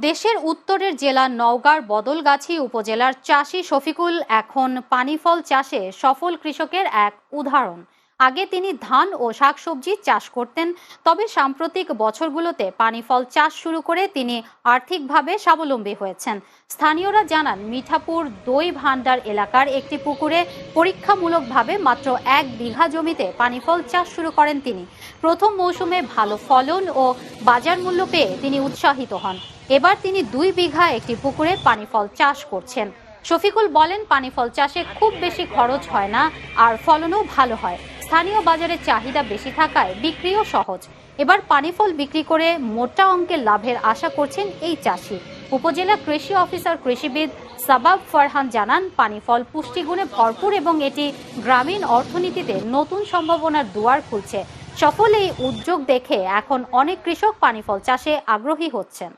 দেশের উত্তরের জেলা নওগাঁর বদলগাছি উপজেলার চাষি শফিকুল এখন পানিফল চাষে সফল কৃষকের এক উদাহরণ। আগে তিনি ধান ও শাকসবজি চাষ করতেন, তবে সাম্প্রতিক বছরগুলোতে পানিফল চাষ শুরু করে তিনি আর্থিকভাবে স্বাবলম্বী হয়েছেন। স্থানীয়রা জানান, মিঠাপুর দই ভান্ডার এলাকার একটি পুকুরে পরীক্ষামূলকভাবে মাত্র এক বিঘা জমিতে পানিফল চাষ শুরু করেন তিনি। প্রথম মৌসুমে ভালো ফলন ও বাজার মূল্য পেয়ে তিনি উৎসাহিত হন। এবার তিনি দুই বিঘা একটি পুকুরে পানিফল চাষ করছেন। শফিকুল বলেন, পানিফল চাষে খুব বেশি খরচ হয় না, আর ফলনও ভালো হয়। স্থানীয় বাজারে চাহিদা বেশি থাকায় বিক্রিও সহজ। এবার পানিফল বিক্রি করে মোটা অঙ্কের লাভের আশা করছেন এই চাষি। উপজেলা কৃষি অফিসার কৃষিবিদ সাবাব ফারহান জানান পানিফল পুষ্টিগুণে ভরপুর এবং এটি গ্রামীণ অর্থনীতিতে নতুন সম্ভাবনার দুয়ার খুলছে। সফল এই উদ্যোগ দেখে এখন অনেক কৃষক পানিফল চাষে আগ্রহী হচ্ছেন।